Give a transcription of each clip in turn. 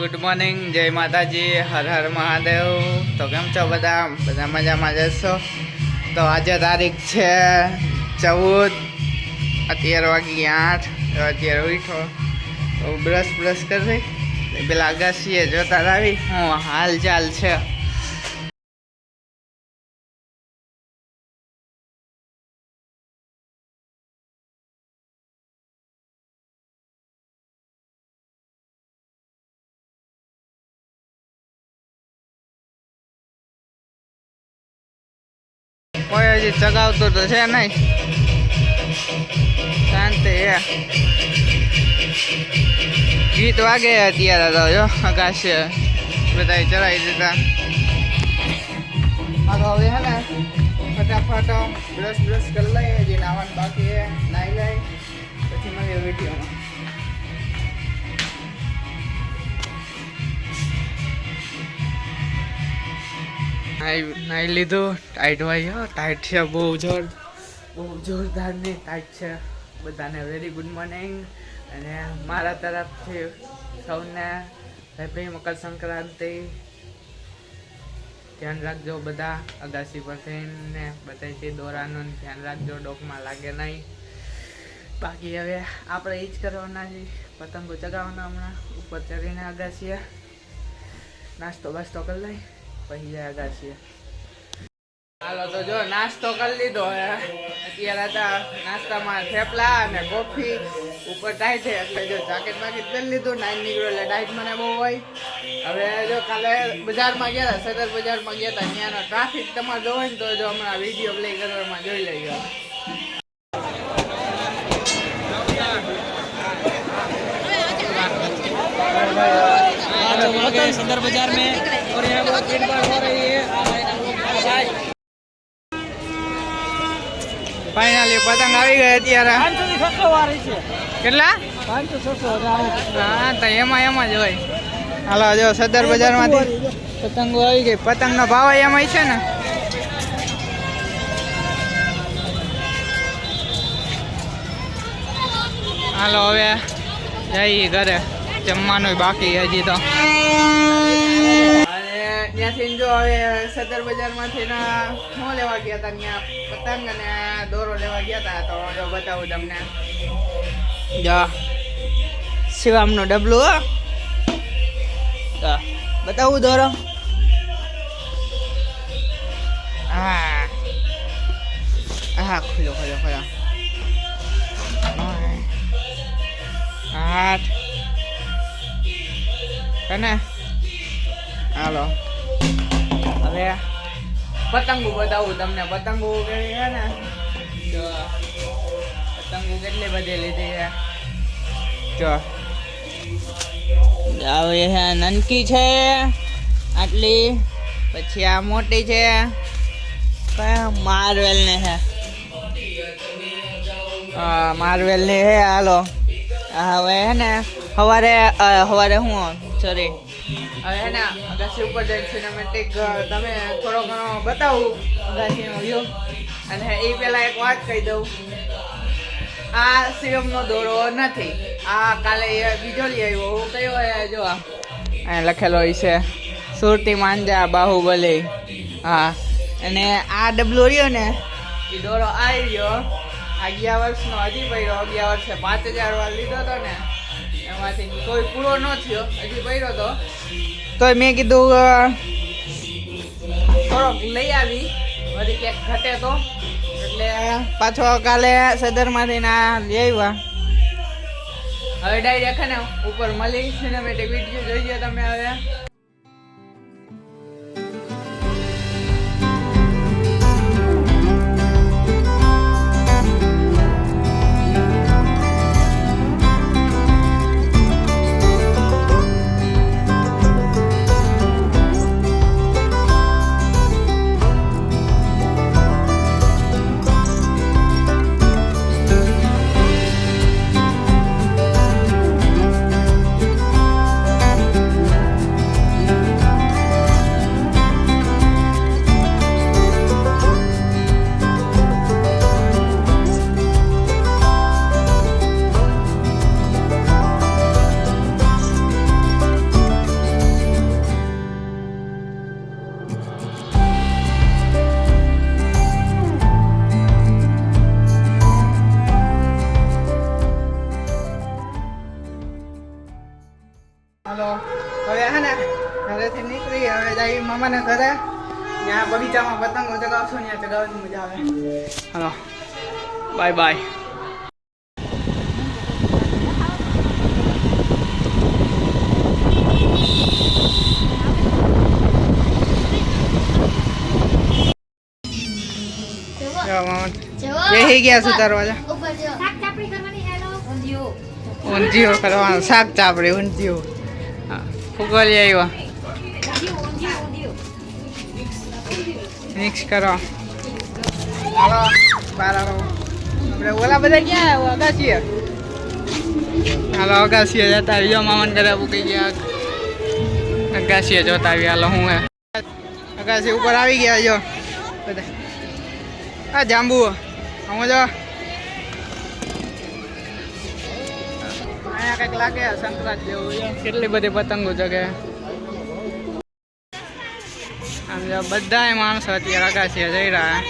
Good morning જય માતાજી, હર હર મહાદેવ. તો કેમ છો બધા? બધા મજામાં જશો તો આજે તારીખ છે ચૌદ, અત્યાર વાગી આઠ અત્યારે ઉઠો. તો બ્રશ બ્રશ કરી પેલા અગાસીએ જોતા આવી હું હાલ ચાલ છે. કોઈ હજી ચગાવતું તો છે નહીં શાંતિ હે ગીત વાગે અત્યારે તો જો આકાશે બધા ચડાવી દીધા હા તો હવે હે ને ફટાફટ બ્રશ બ્રશ કરી લઈએ હજી નાવાનું બાકી હે નાઈ લઈ પછી મળીએ વિડીયોમાં નાઈ લીધું ટાઈટ હોય ટાઈટ છે, બહુ જોર બહુ જોરદારની ટાઈટ છે. બધાને વેરી ગુડ મોર્નિંગ અને મારા તરફથી સૌને હેપી મકર સંક્રાંતિ. ધ્યાન રાખજો બધા, અગાસી પર થઈને બધાથી દોરાનું ધ્યાન રાખજો, ડોકમાં લાગે નહીં. બાકી હવે આપણે એ જ કરવાના છે. પતંગો ચગાવવાના હમણાં, ઉપર ચડીને અગાસીએ. નાસ્તો બાસ્તો કરી લઈ પછી જાય અગાસીએ હાલો તો જો નાસ્તો કરી લીધો હે અત્યારે હતા નાસ્તામાં થેપલા અને કોફી ઉપર ટાઈટ છે એટલે જો જાકેટ બાકેટ પહેરી લીધું નાઈન નીકળ્યો એટલે ટાઈટ મને બહુ હોય હવે જો કાલે બજારમાં ગયા હતા સદર બજારમાં ગયા હતા ત્યાંનો ટ્રાફિક તમારે જોવો ને તો જો હમણાં વિડીયો પ્લે કરવામાં જોઈ લેજો सदर बाजार में और यहाँ बहुत भीड़ भाड़ हो रही है ફાઇનલી પતંગ આવી ગઈ અત્યારે પાંચસો થી છસો વાળી છે કેટલા પાંચસો છસો હા તો એમાં એમાં જ હોય હાલો જો સદર બજારમાંથી પતંગો આવી ગઈ પતંગનો ભાવ એમાં છે ને હાલો હવે જઈએ ઘરે જમવાનું બાકી હજી તો અને ત્યાંથી જો હવે સદર બજારમાંથી ના શું લેવા ગયા હતા ત્યાં, પતંગ અને દોરો લેવા ગયા હતા તો જો બતાવું તમને. જો, શિવામનું ડબલું, હો. તો બતાવું દોરો. હા. હા, ખુલ્લો ખુલ્લો ખુલ્લો. આઠ કને હાલો. હવે પતંગો બતાવું તમને. પતંગો કેવી છે ને જો પતંગો કેટલી બધી લીધી છે? જો. આવે છે નનકી છે આટલી પછી આ મોટી છે કયા માર્વેલ ને છે. હા માર્વેલ ને છે હાલો. હવે હે ને સવારે સવારે હું સોરી હવે ને, અગાસી ઉપર જઈને સિનેમેટિક તમે થોડો ઘણો બતાવું અગાસીનો વ્યૂ અને એ પહેલાં એક વાત કહી દઉં. આ શિવમનો દોરો નથી. આ કાલે બીજો લઈ આવ્યો. હું કયો જો આ. લખેલો છે, સુરતી માંજા બાહુબલી. હા. અને આ ડબલો રહ્યો ને, એ દોરો આવી રહ્યો. અગિયાર વર્ષનો હજી પડ્યો અગિયાર વર્ષે પાંચ હજાર વાર લીધો હતો ને. કોઈ પૂરો ન થયો હજી હતો તો. મેં કીધું થોડોક લઈ આવી વળી ક્યાંક ઘટે તો. એટલે પાછો કાલે સદરમાંથી ના લઈ આવ્યા. હવે ડાયરેક્ટ ને ઉપર મળી સિનેમેટિક વીડિયો જોઈએ તમે હવે. Halo. Oh ya, Hana. Ada sini kri ya, mama nak. Ya, babi jamak batang kau jaga usun ya, jaga usun mujawe. Halo. Bye bye. यही गया सुतार वाला साग चापड़ी करवानी है लो उन्जियो उन्जियो करवाना साग चापड़ी उन्जियो ફૂગોલી આવ્યો મિક્સ કરો હાલો બાર આવો આપણે ઓલા બધા ક્યાં આવ્યા અગાસીએ હાલો અગાસીએ જતા આવી જો મામન ઘરે મૂકી ગયા અગાસીએ જોતા આવ્યા હાલો હે અગાસી ઉપર આવી ગયા જો બધા આ જાંબુ આમ જો કંઈક લાગે સંક્રાંત જેવું કેટલી બધી પતંગો જગે. આમ જો બધાય માણસો અત્યારે આકાશીએ જઈ રહ્યા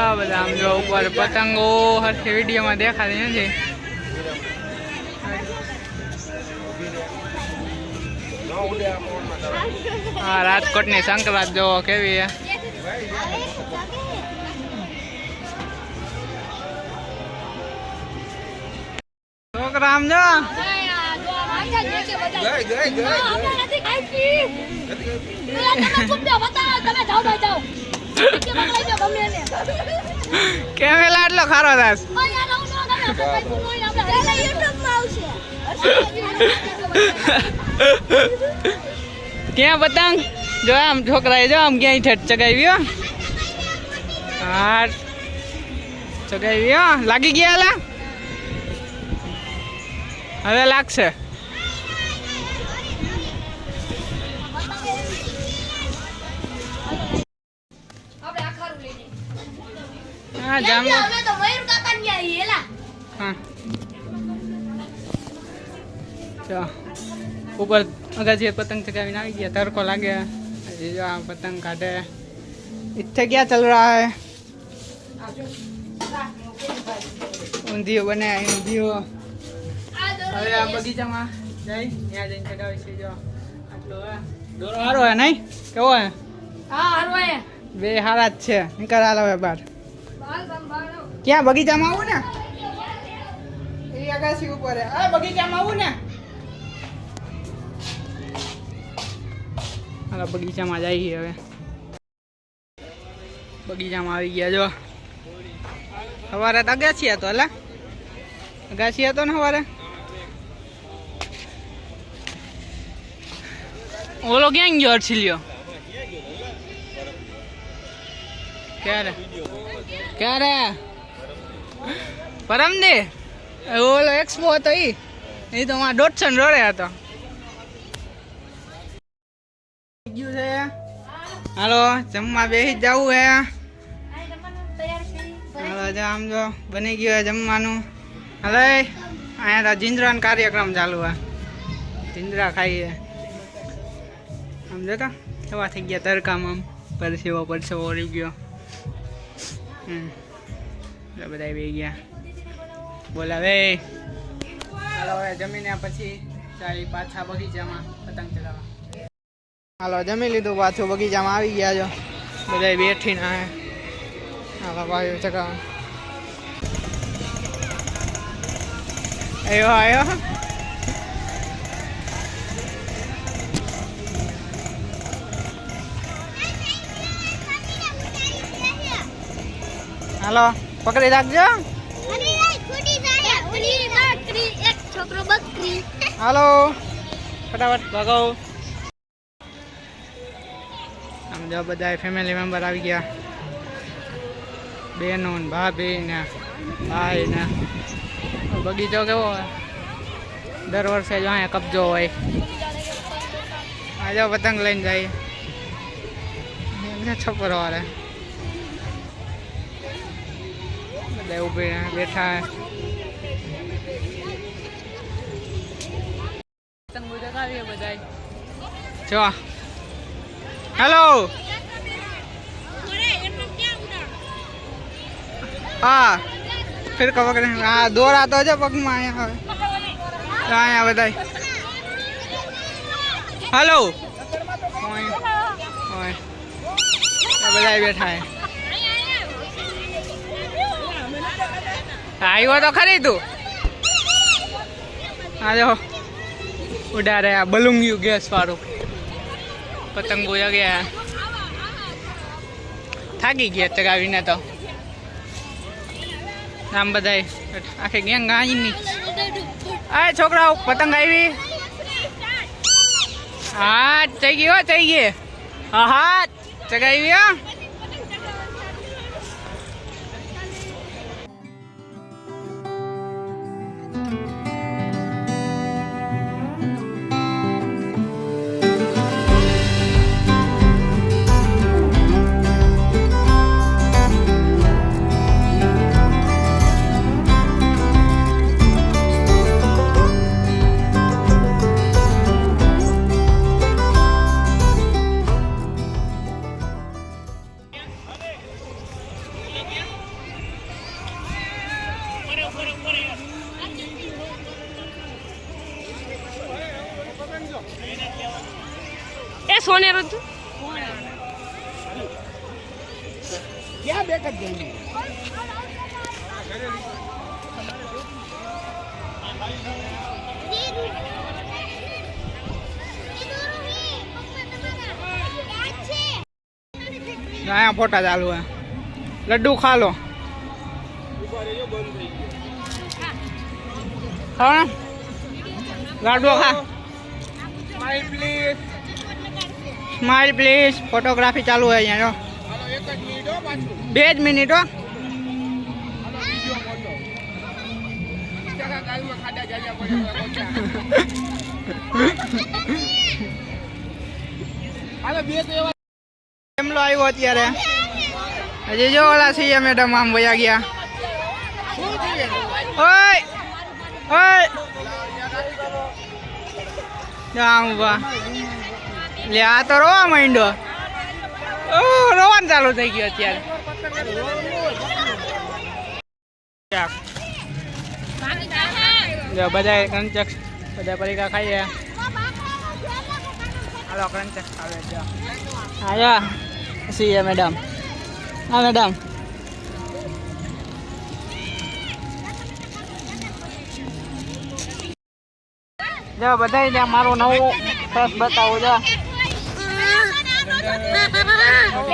આ બધા આમ જો ઉપર પતંગો હરખી વિડીયોમાં દેખાતી નથી. હા રાજકોટની સંક્રાંત જોવો કેવી છે. છોકરા આમ જો કેમેલા એટલો ખારો દાસ? ક્યાં પતંગ? જો આમ છોકરાએ જો આમ ક્યાંય ઠેઠ ચગાવ્યો હા. ચગાવ્યો લાગી ગયા એલા? હવે લાગશે. હા જામ હા. જો ઉપર અગાજી પતંગ ચગાવીને આવી ગયા. તડકો લાગે. હજી જો આ પતંગ કાઢે. ઇત્થે ક્યાં ચલ રહા. હે ઊંધિયો બને ઊંધિયો. હવે આ બગીચામાં જઈ ત્યાં જઈને ચગાવી છે જો. આટલો દોરો હે નહીં? કેવો હે? બે હારા જ છે. નીકળ હાલ હવે બહાર. ક્યાં? બગીચામાં આવું ને? એ અગાસી ઉપર હે. આ બગીચામાં આવું ને? હાલો બગીચામાં જઈએ હવે. બગીચામાં આવી ગયા જો. સવારે તો અગાસી હતો એટલે અગાસી હતો ને સવારે? ઓલો ક્યાં ગયો અરછીલ્યો ક્યારે? ક્યારે? પરમ દે ઓલો એક્સપો હતો ઈ. એ તો માં દોઢસો ને રોડે હતો. હાલો, જમવા બેસી જવું હે. હાલો, જો આમ જો બની ગયું હે જમવાનું. હાલો, અહીંયા તો જીંદ્રાનો કાર્યક્રમ ચાલુ હે. જિંદ્રા ખાઈએ. આમ જોતા એવા થઈ ગયા તડકામાં આમ. પરસેવો પરસેવો ઓળી ગયો. હમ. બધા બે ગયા. બોલાવે હાલો, હવે જમીને પછી ચાલી પાછા બગીચામાં, પતંગ ચડાવવા હાલો, જમી લીધું, પાછું બગીચામાં આવી ગયા જો. બધા બેઠીને હાલો ભાઈ ચગાવવા. આવ્યો આવ્યો હાલો, પકડી રાખજો. હાલો, ફટાફટ ભગાવો. આમ જો બધા ફેમિલી મેમ્બર આવી ગયા. બહેનો ને ભાભી ને ભાઈ ને. બગીચો કેવો દર વર્ષે જો અહીંયા કબજો હોય. આજે પતંગ લઈને જાય. છોકરો વાળે બધા ઊભી બેઠા જો હેલો હા. ફિર ખબર હા, દોરા તો છે પગમાં અહીંયા હવે. અહીંયા બધાય હાલો બધા બેઠા હે. આવ્યો તો ખરી તું. આ જો, ઉડા રહ્યા બલુંગિયું ગેસ વાળું. પતંગો ગયા થાકી ગયા ચગાવીને તો. આમ બધાય આખી ગેંગ આવી ની. આ છોકરાઓ, પતંગ આવી. હા થઈ ગયો હો થઈ ગયો. હા હા ચગાવી હો એ સોનેરો તું અહીંયા ફોટા ચાલુ હે. લડ્ડુ ખા લો. ને લાડુ ખા. સ્માઈલ પ્લીઝ ફોટોગ્રાફી ચાલુ હોય અહીંયા જો. બે જ મિનિટ હો. કેમલો આવ્યો અત્યારે? હજી જો ઓલા સીએ મેડમ આમ વયા ગયા. ઓય ઓય. આમ ઊભા લે આ તો રોવા માંડ્યો ઓ રોવાનું ચાલુ થઈ ગયું અત્યારે જો બધા કંચક બધા પરીક્ષા ખાઈએ હાલો કંચક આવે જો આયા સીએ મેડમ હા મેડમ જો બધાય ને મારું નવું ફેસ બતાવું જો.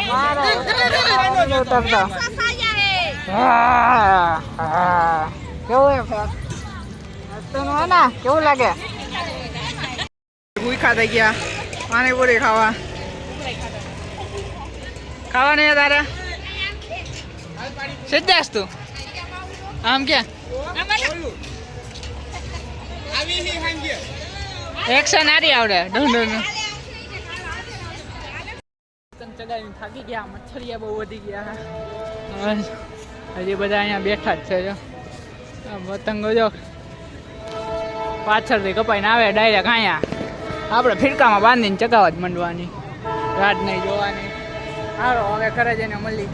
મારો ઉતરતો હા, હા. કેવું હે ફેસ મસ્તનું હે ને કેવું લાગે ભૂખા થઈ ગયા પાણીપુરી ખાવા ખાવાની હે તારે સિદ્ધાસ તું આમ કે એક્શન આરી આવડે. ચગાવીને થાકી ગયા મચ્છરિયા બહુ વધી ગયા. હજી બધા અહીંયા બેઠા જ છે જો. પતંગો જો પાછળથી કપાઈને આવે ડાયરેક્ટ અહીંયા. આપણે ફિરકામાં બાંધીને ચગાવવા જ માંડવાની. રાત નહીં જોવાની. સારો હવે ઘરે જઈને મળી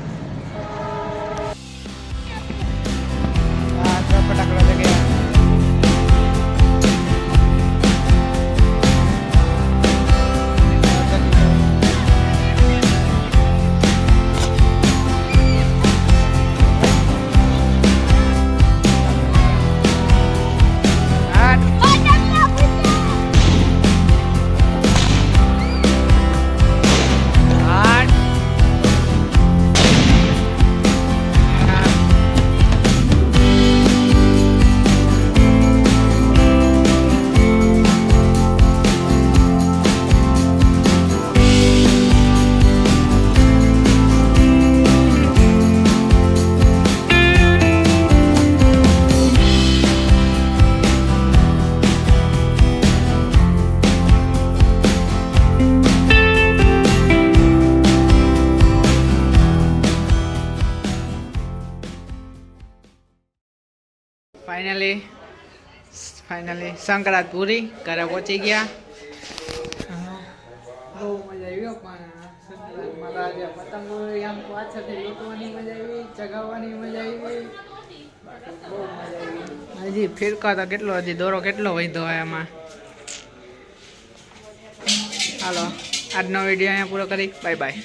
ફાઇનલી ફાઇનલી સંક્રાંત પૂરી ઘરે પહોંચી ગયા. બહુ મજા આવી પણ આજે પતંગો આમ પાછળથી લૂંટવાની મજા આવી ચગાવવાની મજા આવી. બહુ મજા આવી. હજી ફિરકો તો કેટલો હજી દોરો કેટલો વધ્યો હોય એમાં હાલો આજનો વીડિયો અહીંયા પૂરો કરી. Bye bye